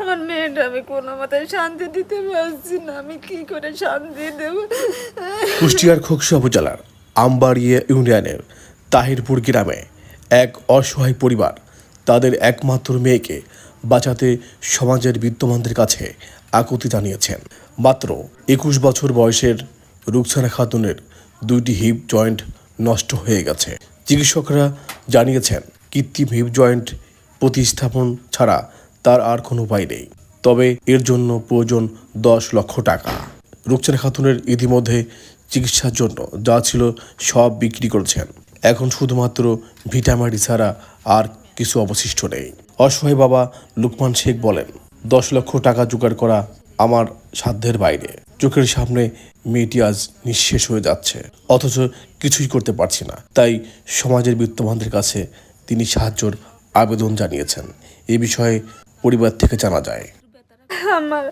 আমার মেয়েটা, আমি কোনো মতে শান্তি দিতে পারছি না। আমি কি করে শান্তি দেব? কুষ্টিয়ার খোকসা উপজেলার আমবাড়িয়া ইউনিয়নের তাহিরপুর গ্রামে এক অসহায় পরিবার তাদের একমাত্র মেয়েকে বাঁচাতে সমাজের বিদ্যমানদের কাছে আকুতি জানিয়েছেন। মাত্র একুশ বছর বয়সের রুকসানা খাতুনের দুইটি হিপ জয়েন্ট নষ্ট হয়ে গেছে। চিকিৎসকরা জানিয়েছেন, কৃত্রিম হিপ জয়েন্ট প্রতিস্থাপন ছাড়া তার আর কোনো উপায় নেই। তবে এর জন্য প্রয়োজন দশ লক্ষ টাকা। রুকসানা খাতুনের ইতিমধ্যে চিকিৎসার জন্য যা ছিল সব বিক্রি করেছেন। এখন শুধুমাত্র ভিটামারি ছাড়া আর কিছু অবশিষ্ট নেই। অসহায় বাবা লুকমান শেখ বলেন, দশ লক্ষ টাকা জোগাড় করা আমার সাধ্যের বাইরে। চোখের সামনে মেয়েটি আজ নিঃশেষ হয়ে যাচ্ছে। অথচ কিছুই করতে পারছি না। তাই সমাজের বিত্তবানদের কাছে তিনি সাহায্যর আবেদন জানিয়েছেন। এ বিষয়ে পরিবার থেকে জানা যায়। আমার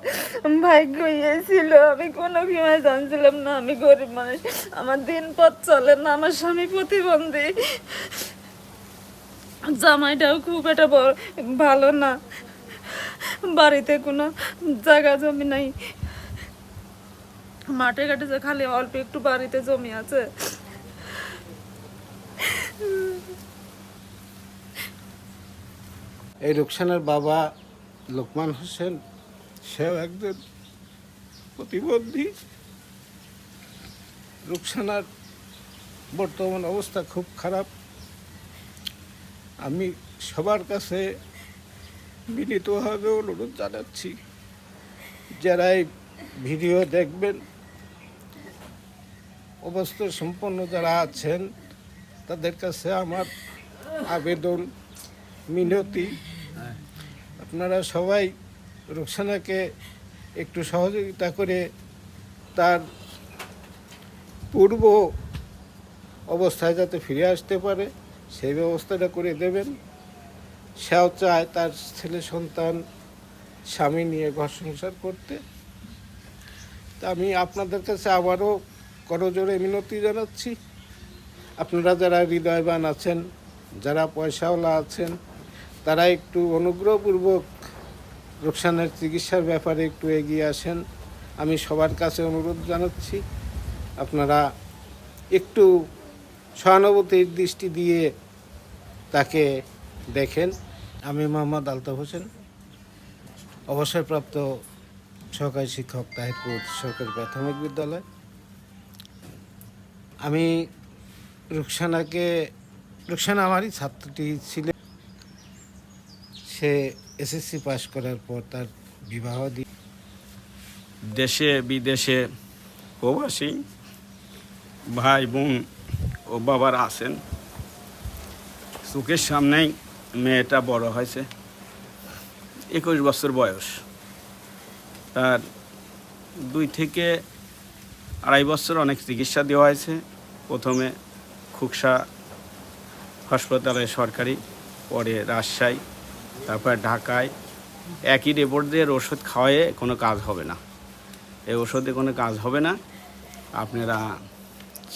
ভাগ্য ইয়ে ছিল, আমি কোনো সময় জানছিলাম না, আমি গরিব মানুষ। আমার দিন পথ চলে না, আমার স্বামী প্রতিবন্ধী। জামাইটাও খুব একটা ভালো না। বাড়িতে কোনো জায়গা জমি নাই। মাঠে ঘাটে যে খালি অল্প একটু বাড়িতে জমি আছে। এই রুকসানের বাবা লোকমান হোসেন, সেও একজন প্রতিবন্ধী। রুকসানার বর্তমান অবস্থা খুব খারাপ। আমি সবার কাছে বিনীতভাবে অনুরোধ জানাচ্ছি যারা এই ভিডিও দেখবেন, অবস্থা সম্পন্ন যারা আছেন, তাদের কাছে আমার আবেদন, মিনতি। আপনারা সবাই রুকসানাকে একটু সহযোগিতা করে তার পূর্ব অবস্থায় যাতে ফিরে আসতে পারে, সেই ব্যবস্থাটা করে দেবেন। সেও চায় তার ছেলে, সন্তান, স্বামী নিয়ে ঘর সংসার করতে। তা আমি আপনাদের কাছে আবারও করজোরে মিনতি জানাচ্ছি। আপনারা যারা হৃদয়বান আছেন, যারা পয়সাওয়ালা আছেন তারা একটু অনুগ্রহপূর্বক রোকসানের চিকিৎসার ব্যাপারে একটু এগিয়ে আসেন। আমি সবার কাছে অনুরোধ জানাচ্ছি, আপনারা একটু সহানুভূতির দৃষ্টি দিয়ে তাকে দেখেন। আমি মোহাম্মদ আলতাফ হোসেন, অবসরপ্রাপ্ত সহকারী শিক্ষক তাহিরপুর সরকারি প্রাথমিক বিদ্যালয়। আমি রুকসানাকে, রুকসানা আমারই ছাত্রটি ছিল সে এসএসসি পাশ করার পর তার বিবাহ দিয়ে দেশে, বিদেশে প্রবাসী ভাই বোন ও বাবার আছেন। চোখের সামনেই মেয়েটা বড় হয়েছে। একুশ বছর বয়স। তার দুই থেকে আড়াই বছর অনেক চিকিৎসা দেওয়া হয়েছে। প্রথমে খুকসা হাসপাতালে সরকারি, পরে রাজশাহী। তারপর ঢাকায় একই রিপোর্ট দিয়ে ওষুধ খাওয়ায়ে কোনো কাজ হবে না। এই ওষুধে কোনো কাজ হবে না, আপনারা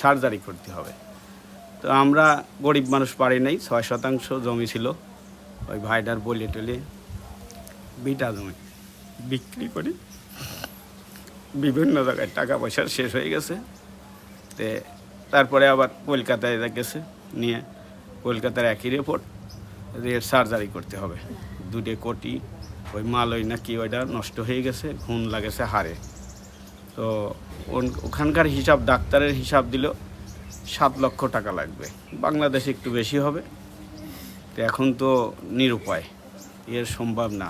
সার্জারি করতে হবে। তো আমরা গরিব মানুষ পারি নাই, ছয় শতাংশ জমি ছিল। ওই ভাইটার বলে টলে বিটা জমি বিক্রি করি। বিভিন্ন জায়গায় টাকা পয়সা শেষ হয়ে গেছে। তে তারপরে আবার কলকাতায় গেছে, নিয়ে কলকাতার একই রিপোর্ট সার্জারি করতে হবে। দুটে কোটি, ওই মালই না কি ওইটা নষ্ট হয়ে গেছে খুন লাগেছে হারে তো ওখানকার হিসাব, ডাক্তারের হিসাব দিল সাত লক্ষ টাকা লাগবে। বাংলাদেশে একটু বেশি হবে। তো এখন তো নিরুপায়, এর সম্ভব না।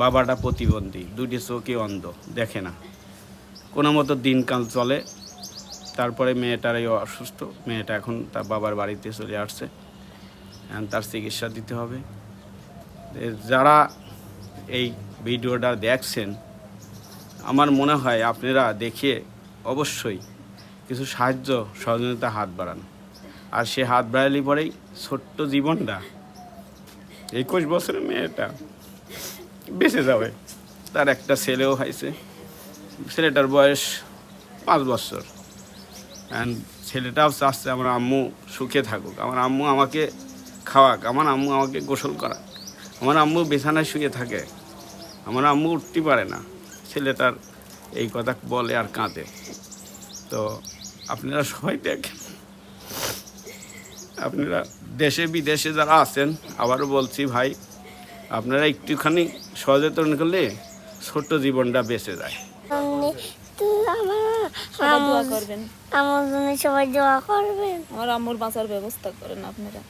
বাবাটা প্রতিবন্ধী, দুটি চোখে অন্ধ, দেখে না। কোনো মতো দিনকাল চলে, তারপরে মেয়েটার এই অসুস্থ। মেয়েটা এখন তার বাবার বাড়িতে চলে আসছে। তার চিকিৎসা দিতে হবে। যারা এই ভিডিওটা দেখছেন, আমার মনে হয় আপনারা দেখে অবশ্যই কিছু সাহায্য সহযোগিতা হাত বাড়ান। আর সে হাত বাড়ালে পরেই ছোট্ট জীবনটা, একুশ বছরের মেয়েটা বেঁচে যাবে। তার একটা ছেলেও হয়েছে। ছেলেটার বয়স পাঁচ বছর। অ্যান্ড ছেলেটাও চাচ্ছে আমার আম্মু সুখে থাকুক। আমার আম্মু আমাকে খাওয়াক আমার আম্মু আমাকে গোসল করাক। আমার আম্মু বিছানায় শুয়ে থাকে। আমার আম্মু উঠতে পারে না। ছেলেটার এই কথা বলে আর কাঁদে। তো আপনারা সবাই দেখেন। আপনারা দেশে বিদেশে যারা আছেন আবারও বলছি ভাই আপনারা একটুখানি সচেতন করলে ছোট্ট জীবনটা বেঁচে যায়। আমি আমার দোয়া করবেন। আমার জন্য সবাই দোয়া করবেন। আমার আম্মুর বাঁচার ব্যবস্থা করেন আপনারা।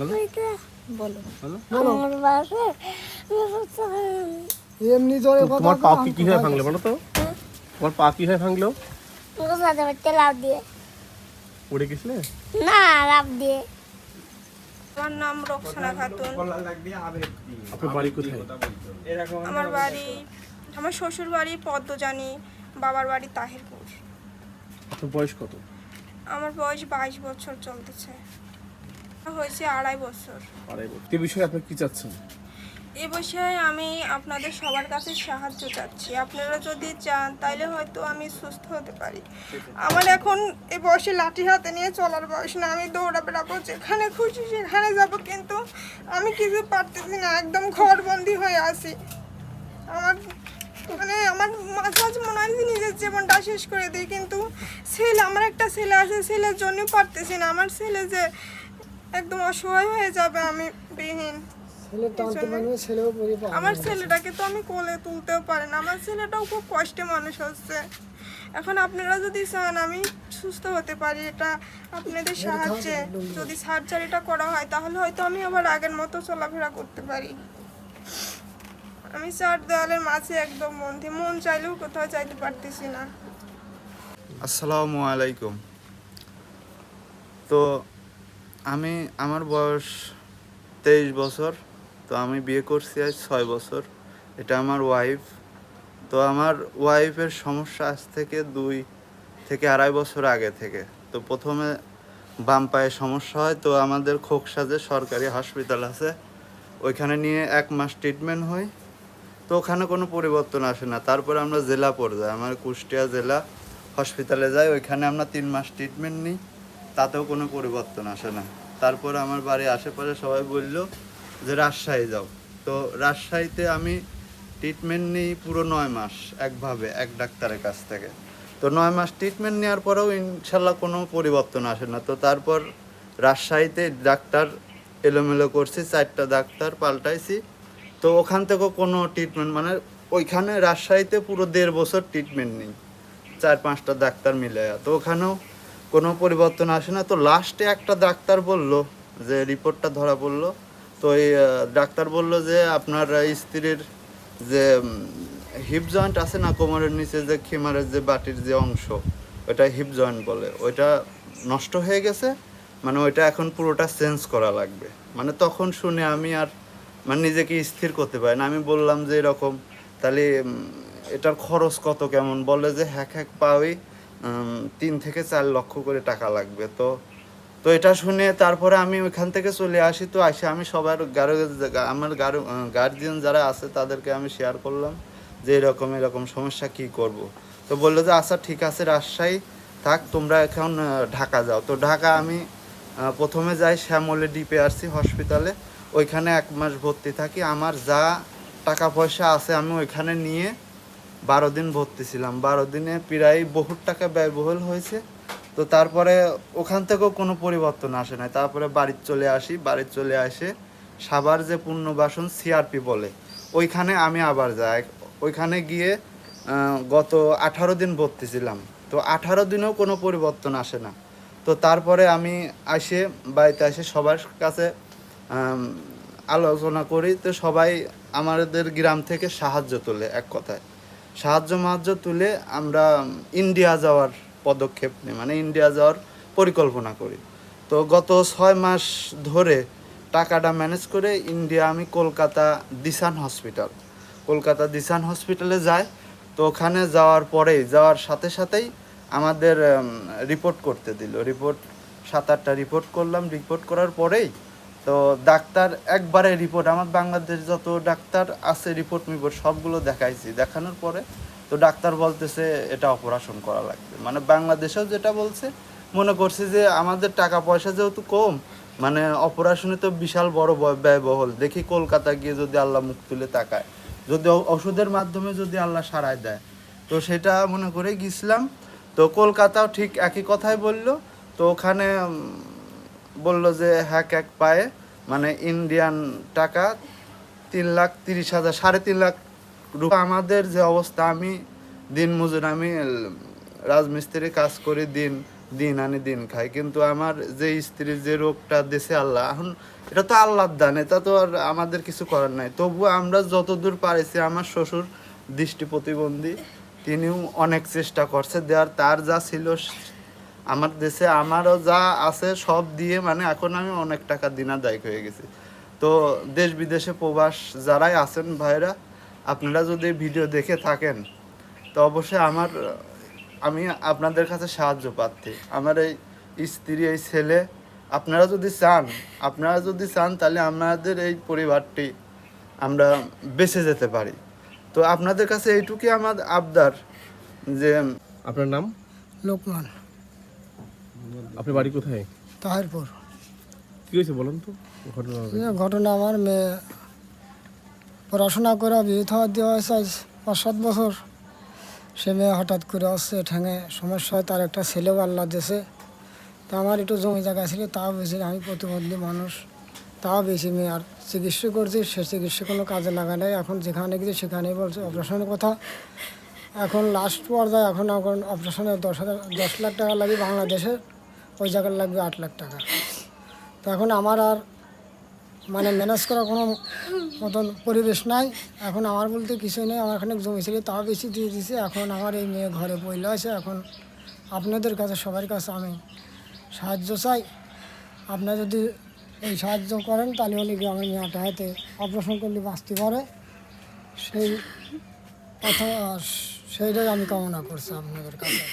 ওইটা বলো। আমার বাসার এমনি জোরে তোমার পা কি কি হয়ে ভাঙলো বলো তো? তোমার পা কি হয়ে ভাঙলো? আমাকে বাচ্চা লাভ দিয়ে। পড়ে গেছিলে? না লাভ দিয়ে। আমার নাম রোকসানা খাতুন। আপনার বাড়ি কোথায়? আমার বাড়ি আমার শ্বশুর বাড়ি পদ্মজানি বাবার বাড়ি তাহিরপুর। আপনার বয়স কত? আমার বয়স বাইশ বছর চলতেছে। হয়েছে আড়াই বছর। আড়াই বছর। এই বিষয়ে আপনি কি চাচ্ছেন? এ বিষয়ে আমি আপনাদের সবার কাছে সাহায্য চাচ্ছি। আপনারা যদি চান তাইলে হয়তো আমি সুস্থ হতে পারি। আমার এখন এ বয়সে লাঠি হাতে নিয়ে চলার বয়স না। আমি দৌড়া বেড়াবো যেখানে খুশি সেখানে যাব। কিন্তু আমি কিছু পারতেছি না। একদম ঘরবন্দি হয়ে আছি। আমার মানে আমার মাঝে মাঝে মনে হয় নিজের জীবনটা শেষ করে দিই। কিন্তু ছেলে আমার একটা ছেলে আছে। ছেলের জন্য পারতেছি না। আমার ছেলে যে একদম অসহায় হয়ে যাবে আমি বিহীন। ছেলে টানতে পারবে ছেলেও পরিবার। আমার ছেলেটাকে তো আমি কোলে তুলতেও পারি না। আমার ছেলেটাও খুব কষ্টে মানুষ হচ্ছে। এখন আপনারা যদি চান আমি সুস্থ হতে পারি এটা আপনাদের সাহায্যে। যদি সার্জারিটা করা হয় তাহলে হয়তো আমি আবার আগের মতো চলাফেরা করতে পারি। আমি চার দেওয়ালের মাঝে একদম মন বন্ধি মন চাইলেও কোথাও যাইতে পারতেছি না। আসসালামু আলাইকুম। তো আমি, আমার বয়স তেইশ বছর, তো আমি বিয়ে করছি আজ ছয় বছর। এটা আমার ওয়াইফ তো আমার ওয়াইফের সমস্যা আজ থেকে দুই থেকে আড়াই বছর আগে থেকে। তো প্রথমে বাম পায়ে সমস্যা হয়, তো আমাদের খোকসাজে সরকারি হসপিটাল আছে, ওইখানে নিয়ে এক মাস ট্রিটমেন্ট হয়। তো ওখানে কোনো পরিবর্তন আসে না। তারপরে আমরা জেলা পর্যায়ে, আমার কুষ্টিয়া জেলা হসপিটালে যাই, ওইখানে আমরা তিন মাস ট্রিটমেন্ট নিই। তাতেও কোনো পরিবর্তন আসে না। তারপরে আমার বাড়ির আশেপাশে সবাই বলল যে, রাজশাহী যাও। তো রাজশাহীতে আমি ট্রিটমেন্ট নিই পুরো নয় মাস একভাবে, এক ডাক্তারের কাছ থেকে। তো নয় মাস ট্রিটমেন্ট নেওয়ার পরেও ইনশাল্লাহ কোনো পরিবর্তন আসে না। তো তারপর রাজশাহীতে ডাক্তার এলোমেলো করছি, চারটা ডাক্তার পাল্টাইছি। তো ওখান থেকেও কোনো ট্রিটমেন্ট মানে ওইখানে রাজশাহীতে পুরো দেড় বছর ট্রিটমেন্ট নেই। চার পাঁচটা ডাক্তার মিলে তো ওখানেও কোনো পরিবর্তন আসে না। তো লাস্টে একটা ডাক্তার বলল যে রিপোর্টটা ধরা পড়ল। তো এই ডাক্তার বলল যে, আপনার স্ত্রীর যে হিপ জয়েন্ট আছে না, কোমরের নিচে যে খিমারের যে, বাটির যে অংশ, ওটা হিপ জয়েন্ট বলে। ওইটা নষ্ট হয়ে গেছে। মানে ওইটা এখন পুরোটা চেঞ্জ করা লাগবে। মানে তখন শুনে আমি আর মানে নিজেকে স্থির করতে পারি না। আমি বললাম যে, এরকম, তাহলে এটার খরচ কত কেমন? বলে যে হ্যাক হ্যাক পাওয়াই তিন থেকে চার লক্ষ করে টাকা লাগবে। তো তো এটা শুনে তারপরে আমি ওইখান থেকে চলে আসি, তো আসে আমি সবার গারো, আমার গারো গার্জিয়ান যারা আছে তাদেরকে আমি শেয়ার করলাম যে এরকম এরকম সমস্যা কি করব। তো বলল যে আচ্ছা ঠিক আছে, রাজশাহী থাক, তোমরা এখন ঢাকা যাও। তো ঢাকা আমি প্রথমে যাই শ্যামলে ডিপিআরসি হসপিটালে। ওইখানে এক মাস ভর্তি থাকি। আমার যা টাকা পয়সা আছে আমি ওইখানে নিয়ে বারো দিন ভর্তি ছিলাম বারো দিনে প্রায় বহুত টাকা ব্যয়বহুল হয়েছে। তো তারপরে ওখান থেকেও কোনো পরিবর্তন আসে না তারপরে বাড়ির চলে আসি বাড়ির চলে আসে সাবার যে পুনর্বাসন সিআরপি বলে, ওইখানে আমি আবার যাই। ওইখানে গিয়ে গত আঠারো দিন ভর্তি ছিলাম তো আঠারো দিনেও কোনো পরিবর্তন আসে না। তো তারপরে আমি আসে, বাড়িতে এসে সবার কাছে আলোচনা করি। তো সবাই আমাদের গ্রাম থেকে সাহায্য তোলে এক কথায়। সাহায্য মাহায্য তুলে আমরা ইন্ডিয়া যাওয়ার পদক্ষেপ নিই মানে ইন্ডিয়া যাওয়ার পরিকল্পনা করি। তো গত ছয় মাস ধরে টাকাটা ম্যানেজ করে ইন্ডিয়া আমি কলকাতা দিশান হসপিটাল, কলকাতা দিশান হসপিটালে যাই। তো ওখানে যাওয়ার পরেই, যাওয়ার সাথে সাথেই আমাদের রিপোর্ট করতে দিল। রিপোর্ট সাত আটটা রিপোর্ট করলাম। রিপোর্ট করার পরেই তো ডাক্তার একবারে রিপোর্ট আমার বাংলাদেশ যত ডাক্তার আছে রিপোর্ট মিপোর্ট সবগুলো দেখাইছি। দেখানোর পরে তো ডাক্তার বলতেছে এটা অপারেশন করা লাগবে। মানে বাংলাদেশেও যেটা বলছে, মনে করছি যে আমাদের টাকা পয়সা যেহেতু কম মানে অপারেশনে তো বিশাল বড় ব্যয়বহুল। দেখি কলকাতা গিয়ে যদি আল্লাহ মুখ তুলে তাকায়। যদি ওষুধের মাধ্যমে যদি আল্লাহ সারায় দেয়। তো সেটা মনে করে গেছিলাম। তো কলকাতাও ঠিক একই কথাই বলল। তো ওখানে বলল যে হ্যাক এক পায়ে মানে ইন্ডিয়ান টাকা তিন লাখ তিরিশ হাজার, সাড়ে তিন লাখ রুপা। আমাদের যে অবস্থা, আমি দিন মজুর, আমি রাজমিস্ত্রি কাজ করি দিন দিন আনি দিন খাই। কিন্তু আমার যে স্ত্রীর যে রোগটা দেশে আল্লাহ, এখন এটা তো আল্লাহর দান, এটা তো আর আমাদের কিছু করার নাই। তবু আমরা যতদূর পারেছি, আমার শ্বশুর দৃষ্টি প্রতিবন্ধী, তিনিও অনেক চেষ্টা করছে দেওয়ার তার যা ছিল আমার দেশে আমারও যা আছে সব দিয়ে মানে এখন আমি অনেক টাকা দিনাদায়ক হয়ে গেছি। তো দেশ বিদেশে প্রবাস যারাই আছেন ভাইরা আপনারা যদি ভিডিও দেখে থাকেন তো অবশ্যই আমার আমি আপনাদের কাছে সাহায্য পাচ্ছি আমার এই স্ত্রী এই ছেলে আপনারা যদি চান আপনারা যদি চান তাহলে আমাদের এই পরিবারটি আমরা বেঁচে যেতে পারি। তো আপনাদের কাছে এইটুকুই আমার আবদার যে আপনার নাম? লোকমান। আপনার বাড়ি কোথায়? তাহিরপুর। কি হয়েছে বলুন তো? ঘটনা ঘটনা আমার মেয়ে পড়াশোনা করে বিয়ে থাওয়া দেওয়া হয়েছে আজ পাঁচ সাত বছর। সে মেয়ে হঠাৎ করে আসছে ঠ্যাঙে সমস্যা হয় তার একটা ছেলেও আল্লাহ দেশে তা আমার একটু জমি জায়গা ছিল তাও বেশি আমি প্রতিবন্ধী মানুষ। তাও বেশি মেয়ে আর চিকিৎসা করছি সে চিকিৎসা কোনো কাজে লাগা নাই। এখন যেখানে গেছে সেখানেই বলছে অপারেশনের কথা। এখন লাস্ট পর্যায়ে এখন এখন অপারেশনে দশ হাজার দশ লাখ টাকা লাগে বাংলাদেশে। ওই জায়গায় লাগবে আট লাখ টাকা। তো এখন আমার আর মানে ম্যানেজ করার কোনো মতন পরিবেশ নাই। এখন আমার বলতে কিছুই নেই, আমার এখানে জমি ছিল, তাও বেশি দিয়ে দিয়েছে এখন আমার এই মেয়ে ঘরে পইলে আছে। এখন আপনাদের কাছে, সবার কাছে আমি সাহায্য চাই। আপনারা যদি এই সাহায্য করেন, তাহলে হলে কি আমার মেয়েটা হাতে অপারেশন করলে বাঁচতে পারে। সেই কথা সেইটাই আমি কামনা করছি আপনাদের কাছে।